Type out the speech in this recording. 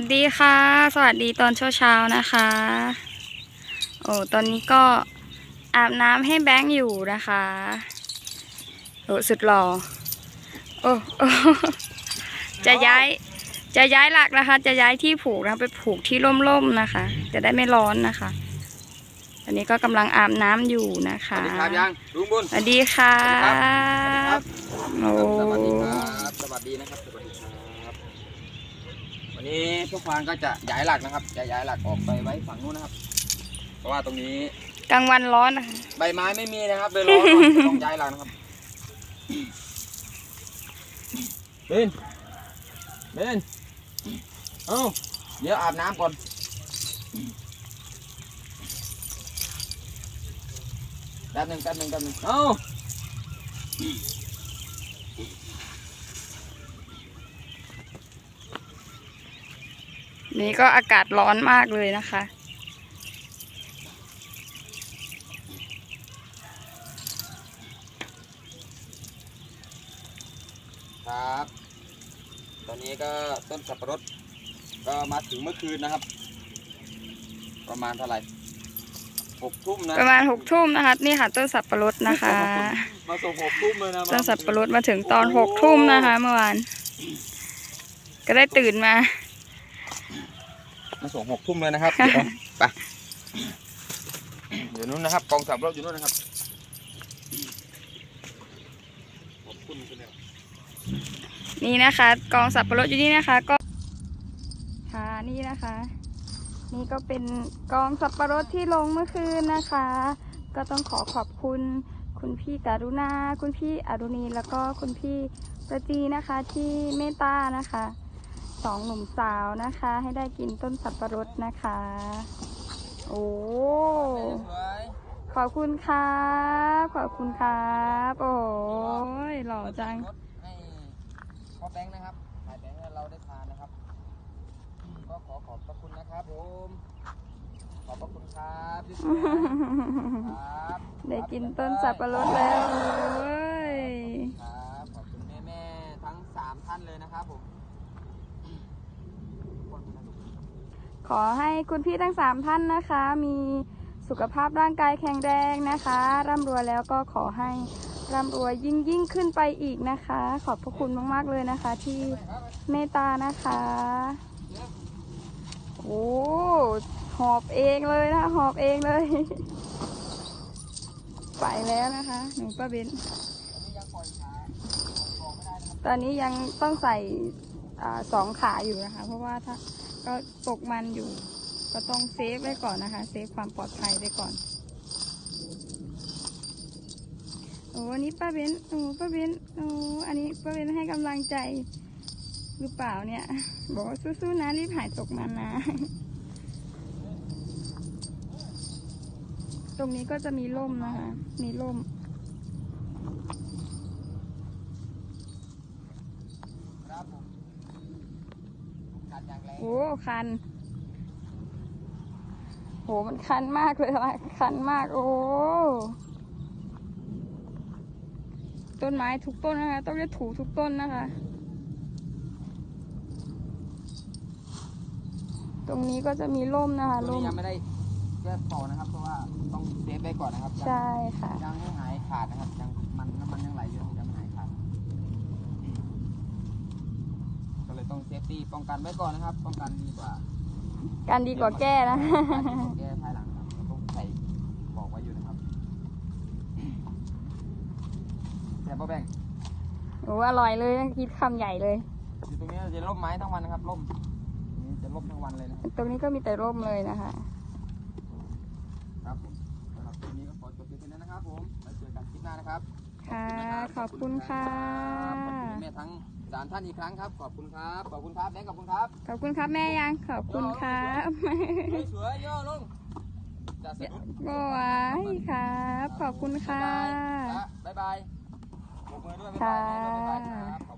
วัสดีค่ะ สวัสดีตอนเช้าเช้าๆนะคะ โอ้ตอนนี้ก็อาบน้ำให้แบงค์อยู่นะคะโอ้สุดหล่อโอ้โอ้จะย้าย จะย้ายหลักนะคะ จะย้ายที่ผูกนะคะไปผูกที่ร่มๆนะคะ จะได้ไม่ร้อนนะคะ ตอนนี้ก็กำลังอาบน้ำอยู่นะสคะวัสดีครับยังลุงบุญสวัสดีค่ะสวัสดีครับโอ้ สวัสดีครับสวัสดีนะครับสวัสดีครับ วั นนี้พวกฟางก็จะย้ายหลักนะครับ จะย้ายหลักออกไปไว้ฝั่งนู้นนะครับ เพราะว่าตรงนี้กลางวันร้อนนะคะใบไม้ไม่มีนะครับเลยร้อนหน่อยต้องย้ายหลักนะครับเบนเบนเอ้าเดี๋ยวอาบน้ำก่อนแป๊บหนึ่งแป๊บหนึ่งแป๊บหนึ่งเอ้า นี่ก็อากาศร้อนมากเลยนะคะ ครับ ตอนนี้ก็ต้นสับปะรดก็มาถึงเมื่อคืนนะครับ ประมาณเท่าไหร่หกทุ่มนะประมาณหกทุ่มนะคะ นี่ค่ะต้นสับปะรดนะคะ มาส่งหกทุ่มเลยนะต้นสับปะรดมาถึงตอนหกทุ่มนะคะ เมื่อวาน ก็ได้ตื่นมา มาส่งหกทุ่มเลยนะครับเดี๋ยวไปอยู่นู้นนะครับกองสับปะรดอยู่นู้นนะครับขอบคุณคุณเนี่ยนี่นะคะ กองสับปะรดอยู่นี่นะคะ ก็ค่ะนี่นะคะ นี่ก็เป็นกองสับปะรดที่ลงเมื่อคืนนะคะ ก็ต้องขอขอบคุณคุณพี่การุณาคุณพี่อรุณีแล้วก็คุณพี่ประจีนะคะที่เมตตานะคะ สองหนุ่มสาวนะคะ ให้ได้กินต้นสับปะรดนะคะ โอ้สวยขอบคุณครับขอบคุณครับโอ้ยหล่อจังรถให้พ่อแบงค์นะครับถ่ายแบงค์ให้เราได้ทานนะครับ ก็ขอขอบพระคุณนะครับผมขอบพระคุณครับที่สวยครับได้กินต้นสับปะรดแล้วเว้ยครับขอบคุณแม่แม่ๆทั้งสามท่านเลยนะครับผม ขอให้คุณพี่ทั้งสามท่านนะคะ มีสุขภาพร่างกายแข็งแรงนะคะ ร่ำรวยแล้วก็ขอให้ร่ำรวยยิ่งยิ่งขึ้นไปอีกนะคะ ขอบพระคุณมาก ๆ เลยนะคะ ที่เมตตานะคะโอ้หอบเองเลยนะหอบเองเลย ไปแล้วนะคะหนูป้าเบนตอนนี้ยังต้องใส่อสองขาอยู่นะคะ เพราะว่าถ้า ก็ตกมันอยู่ ก็ต้องเซฟไว้ก่อนนะคะ เซฟความปลอดภัยไว้ก่อนโอ้อันนี้ป้าเบนโอ้ป้าเบนโอ้อันนี้ป้าเบนให้กำลังใจหรือเปล่าเนี่ย บอกว่าสู้ๆนะรีบหายตกมันนะ ตรงนี้ก็จะมีร่มนะคะ มีร่ม ครับผมกั ดอย่างแรงโอ้คัน โหมันคันมากเลยอะคันมาก โอ้ ต้นไม้ทุกต้นนะคะ ต้องได้ถูทุกต้นนะคะ ตรงนี้ก็จะมีร่มนะคะตัวร่ม นี้ยังไม่ได้แก้ต่อนะครับ เพราะว่าต้องเซฟไว้ก่อนนะครับยังใช่ค่ะ ยังไม่หายขาดนะครับยังมันน้ำมันยังไหลอยู่ยังไม่หายขาดก็เลย ต้องเซฟตี้ป้องกันไว้ก่อนนะครับ ป้องกันดีกว่าการดีกว่าแก้นะ การดีกว่าแก้ภายหลังครับเราต้องใส่บอกไว้อยู่นะครับแต่พ่อแบงค์โอ้อร่อยเลยต้องคิดคำใหญ่เลย อยู่ตรงนี้จะร่มไม้ทั้งวันนะครับร่มตรงนี้จะร่มทั้งวันเลยนะครับตรงนี้ก็มีแต่ร่มเลยนะคะ ครับผมสำหรับคลิปนี้ก็ขอจบเพียงเท่านี้นะครับ ผมไว้เจอกันคลิปหน้านะครับ ค่ะ ขอบคุณค่ะ ขอบคุณแม่ทั้ง สามท่านอีกครั้งครับ ขอบคุณครับ ขอบคุณครับแบงค์ขอบคุณครับ ขอบคุณครับแม่ยัง ขอบคุณครับสวยๆย่อลงจะสะดุดก็ไว้ครับ ขอบคุณค่ะ บ๊ายบายบ๊ายบายปรบมือด้วยบ๊ายบายบ๊ายบายครับ